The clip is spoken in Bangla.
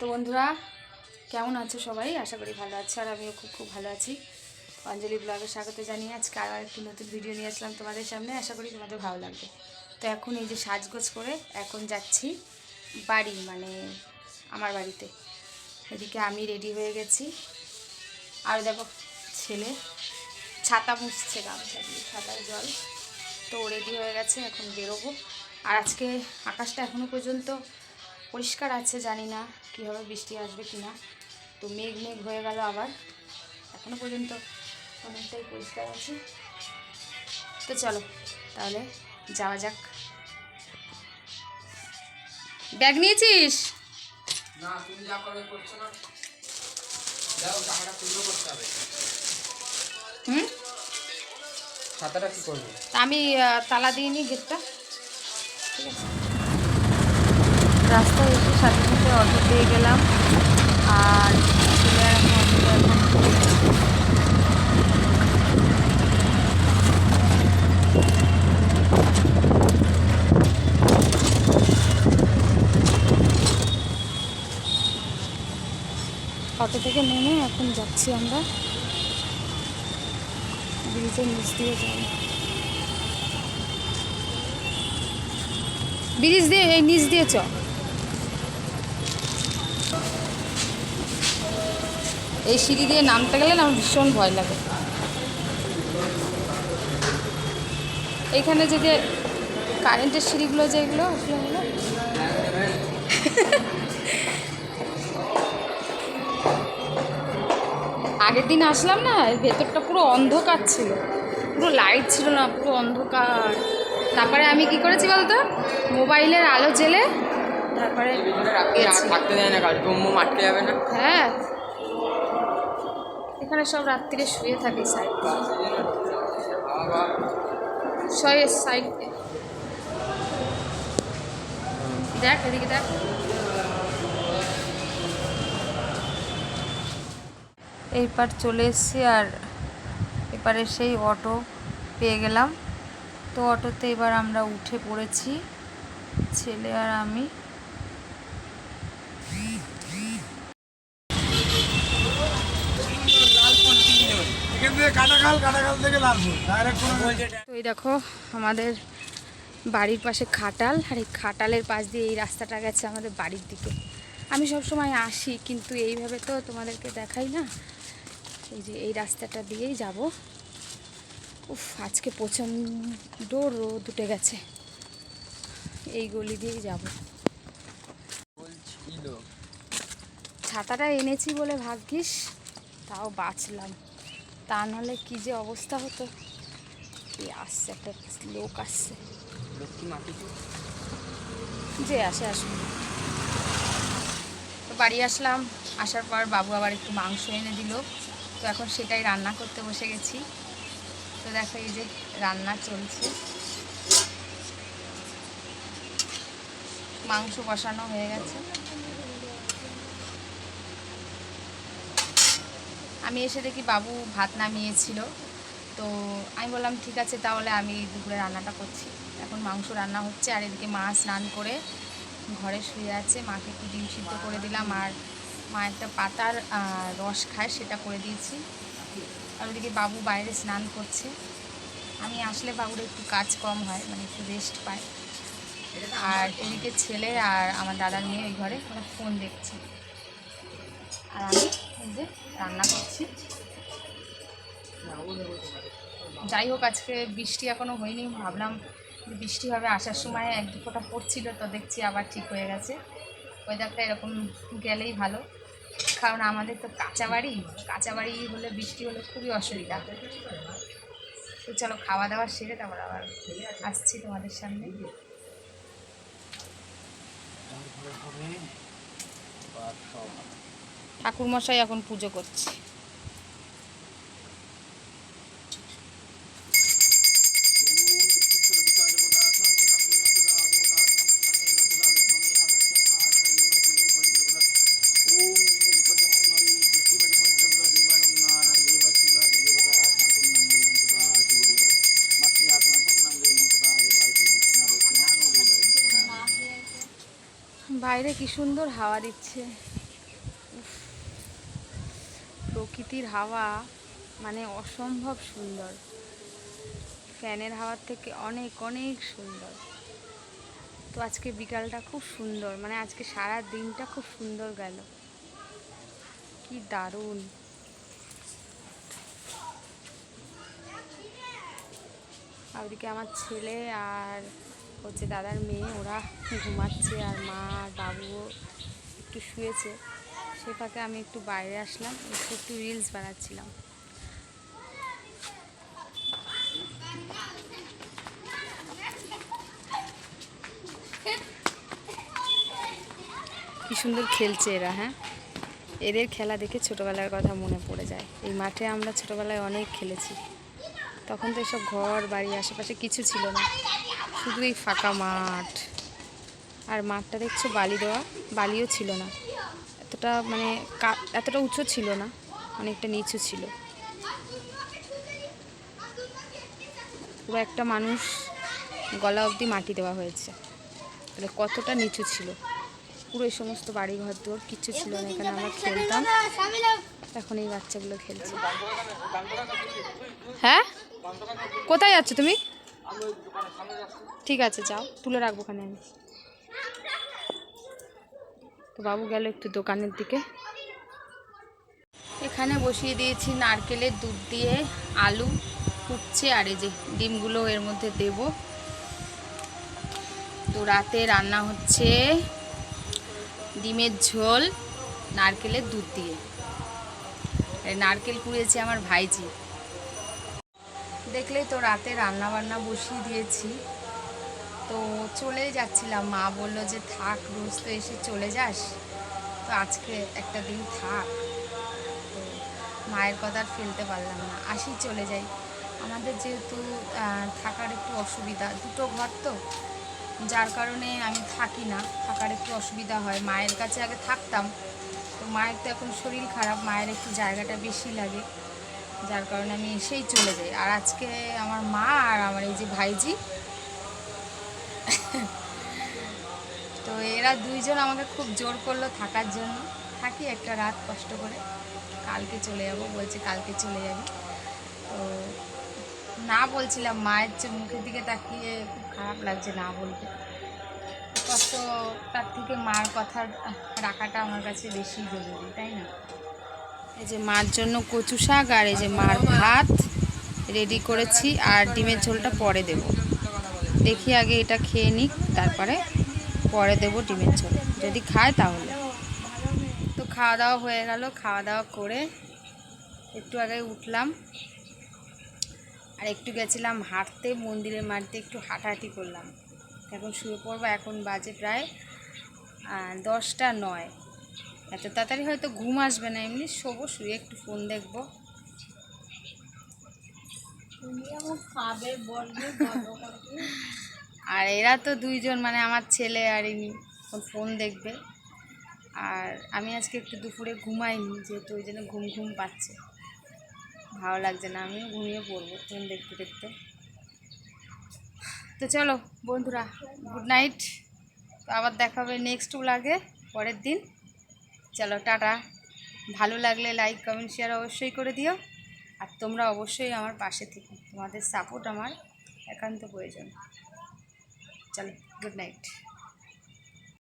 তো বন্ধুরা, কেমন আছো সবাই? আশা করি ভালো আছো আর আমিও খুব খুব ভালো আছি। অঞ্জলি ব্লগে স্বাগত জানিয়ে আজকে আরও একটি নতুন ভিডিও নিয়ে আসলাম তোমাদের সামনে। আশা করি তোমাদের ভালো লাগবে। তো এখন এই যে সাজগোজ করে এখন যাচ্ছি বাড়ি মানে আমার বাড়িতে। এদিকে আমি রেডি হয়ে গেছি। আর দেখো, ছেলে ছাতা মুছছে, গামছা দিয়ে ছাতার জল। তো রেডি হয়ে গেছে, এখন বেরোবো। আর আজকে আকাশটা এখনও পর্যন্ত পরিষ্কার আছে জানি না কীভাবে বৃষ্টি আসবে কি না। তো মেঘ মেঘ হয়ে গেল আবার। এখনও পর্যন্ত অনেকটাই পরিষ্কার আছে। তো চলো তাহলে যাওয়া যাক। ব্যাগ নিয়েছিস? না তুমি যা করবে করছ না। যাও টাকাটা তুলো করতে হবে। হুম? খাতাটা কি করবে? তা আমি তালা দিয়ে নিই গেটটা। ঠিক আছে। রাস্তায় এসে সাথে সাথে অটো পেয়ে গেলাম। আর এখন। অটো থেকে নেমে এখন যাচ্ছি আমরা। ব্রিজের নিচ দিয়ে যাই ব্রিজ দিয়ে, এই নিচ দিয়ে চ। এই সিঁড়ি দিয়ে নামতে গেলে না আমার ভীষণ ভয় লাগে। এইখানে যে যে কারেন্টের সিঁড়িগুলো যেগুলো ওগুলো আগের দিন আসলাম না ভেতরটা পুরো অন্ধকার ছিল। পুরো লাইট ছিল না পুরো অন্ধকার। তারপরে আমি কি করেছি বলতো? মোবাইলের আলো জেলে তারপরে। থাকতে দেয় না গাড়ি আটকে যাবে না। হ্যাঁ এখানে সব রাত্রিরে শুয়ে থাকে সাইড সাইড দেখ, এদিকে দেখ। এইবার চলে এসেছি আর এবারে সেই অটো পেয়ে গেলাম। তো অটোতে এবার আমরা উঠে পড়েছি। ছেলে আর আমি এখান থেকে কাটাখাল কাটাখাল থেকে লালপুর ডাইরেক্ট কোনো তো এই দেখো আমাদের বাড়ির পাশে খাটাল আর এই খাটালের পাশ দিয়ে এই রাস্তাটা গেছে আমাদের বাড়ির দিকে। আমি সব সময় আসি কিন্তু এইভাবে তো তোমাদেরকে দেখাই না। এই যে এই রাস্তাটা দিয়েই যাব। উফ আজকে প্রচণ্ড রোদ উঠে গেছে। এই গলি দিয়েই যাব। বলছিল। ছাতাটা এনেছি বলে ভাগ্যিস তাও বাঁচলাম। তা নাহলে কী যে অবস্থা হতো? এই আসছে একটা লোক আসছে। যে আসে আসুন তো বাড়ি আসলাম আসার পর বাবু আবার একটু মাংস এনে দিল। তো এখন সেটাই রান্না করতে বসে গেছি। তো দেখো এই যে রান্না চলছে। মাংস বসানো হয়ে গেছে। আমি এসে দেখি বাবু ভাত নামিয়েছিল। তো আমি বললাম, ঠিক আছে, তাহলে আমি দুপুরে রান্নাটা করছি। এখন মাংস রান্না হচ্ছে, আর এদিকে মা স্নান করে ঘরে শুয়ে আছে। মাকে একটু ডিম সিদ্ধ করে দিলাম, আর মা একটা পাতার রস খায়, সেটা করে দিয়েছি। আর ওদিকে বাবু বাইরে স্নান করছে। আমি আসলে বাবুর একটু কাজ কম হয় মানে একটু রেস্ট পায়। আর এদিকে ছেলে আর আমার দাদার মেয়ে ওই ঘরে, ওরা ফোন দেখছে। আর আমি যে রান্না করছি। যাই হোক, আজকে বৃষ্টি এখনও হয়নি। ভাবলাম বৃষ্টি হবে আসার সময় এক দু ফোঁটা পড়ছিল, তো দেখছি আবার ঠিক হয়ে গেছে। ওয়েদারটা এরকম গেলেই ভালো। কারণ আমাদের তো কাঁচা বাড়ি। কাঁচা বাড়ি হলে বৃষ্টি হলে খুবই অসুবিধা। তো চলো খাওয়া দাওয়া সেরে তারপর আবার আসছি তোমাদের সামনে। ঠাকুরমশাই এখন পুজো করছে। বাইরে কি সুন্দর হাওয়া দিচ্ছে। প্রকৃতির হাওয়া মানে অসম্ভব সুন্দর। ফ্যানের হাওয়ার থেকে অনেক অনেক সুন্দর। তো আজকে বিকালটা খুব সুন্দর মানে আজকে সারা দিনটা খুব সুন্দর গেল। কি দারুণ। আর আমার ছেলে আর হচ্ছে দাদার মেয়ে, ওরা ঘুমাচ্ছে আর মা আর বাবুও একটু শুয়েছে। সে ফাঁকে আমি একটু বাইরে আসলাম, একটু একটু রিলস বানাচ্ছিলাম। কি সুন্দর খেলছে এরা হ্যাঁ? এদের খেলা দেখে ছোটোবেলার কথা মনে পড়ে যায়। এই মাঠে আমরা ছোটোবেলায় অনেক খেলেছি। তখন তো এসব ঘর, বাড়ি, আশেপাশে কিছু ছিল না। শুধু এই ফাঁকা মাঠ। আর মাঠটা দেখছ, বালি দেওয়া, বালিও ছিল না। এতটা মানে এতটা উঁচু ছিল না, অনেকটা নিচু ছিল। পুরো একটা মানুষ গলা অবধি মাটি দেওয়া হয়েছে। তাহলে কতটা নিচু ছিল। পুরো এই সমস্ত বাড়ি ঘর দোর কিচ্ছু ছিল না, এখানে আমরা খেলতাম। এখন এই বাচ্চাগুলো খেলছে। হ্যাঁ? কোথায় যাচ্ছ তুমি? ঠিক আছে, যাও। তুলে রাখব ওখানে আমি। তো বাবু গেল একটু দোকানের দিকে। এখানে বসিয়ে দিয়েছি নারকেলের দুধ দিয়ে আলু ফুটছে আর এই যে ডিমগুলো এর মধ্যে দেব। তো রাতে রান্না হচ্ছে ডিমের ঝোল, নারকেলের দুধ দিয়ে। নারকেল কুড়িয়েছে আমার ভাইজি। দেখলেই তো রাতে রান্না বান্না বসিয়ে দিয়েছি। তো চলেই যাচ্ছিলাম। মা বলল যে, থাক রোজ তো এসে চলে যাস। তো আজকে একটা দিন থাক। তো মায়ের কথা আর ফেলতে পারলাম না। আসি চলে যাই। আমাদের যেহেতু থাকার একটু অসুবিধা, দুটো ঘর তো। যার কারণে আমি থাকি না, থাকার একটু অসুবিধা হয়। মায়ের কাছে আগে থাকতাম। তো মায়ের তো এখন শরীর খারাপ, মায়ের একটু জায়গাটা বেশি লাগে। যার কারণে আমি এসেই চলে যাই। আর আজকে আমার মা আর আমার এই যে ভাইজি তো এরা দুইজন আমাকে খুব জোর করল থাকার জন্য। থাকি একটা রাত কষ্ট করে। কালকে চলে যাব, বলছে কালকে চলে যাবি। তো না বলছিলাম, মায়ের মুখের দিকে তাকিয়ে খুব খারাপ লাগছে না বলতে। কষ্ট তার থেকে মার কথা রাখাটা আমার কাছে বেশি জরুরি, তাই না? এই যে মার জন্য কচু শাক আর এই যে মার ভাত রেডি করেছি, আর ডিমের ঝোলটা পরে দেব। দেখি আগে এটা খেয়ে নিক, তারপরে পরে দেব ডিমের ঝোল। যদি খায় তাহলে। তো খাওয়া দাওয়া হয়ে গেল, খাওয়া দাওয়া করে একটু আগে উঠলাম। আর একটু গেছিলাম হাঁটতে, মন্দিরের মাঠে একটু হাঁটাহাঁটি করলাম। এখন শুয়ে পড়ব, এখন বাজে প্রায় দশটা নয়। এত তাড়াতাড়ি হয়তো ঘুম আসবে না, এমনি শোবো, শুয়ে একটু ফোন দেখব। আর এরা তো দুইজন মানে আমার ছেলে আর ইনি ফোন দেখবে। আর আমি আজকে একটু দুপুরে ঘুমাইনি, যেহেতু ওই জন্য ঘুম ঘুম পাচ্ছে। ভালো লাগছে না, আমিও ঘুমিয়ে পড়ব ফোন দেখতে দেখতে। তো চলো বন্ধুরা গুড নাইট তো আবার দেখা হবে নেক্সট লাগে পরের দিন। চলো, টাটা। ভালো লাগলে লাইক কমেন্ট শেয়ার অবশ্যই করে দিও। আর তোমরা অবশ্যই আমার পাশে থেকো। তোমাদের সাপোর্ট আমার একান্ত প্রয়োজন। চলো গুড নাইট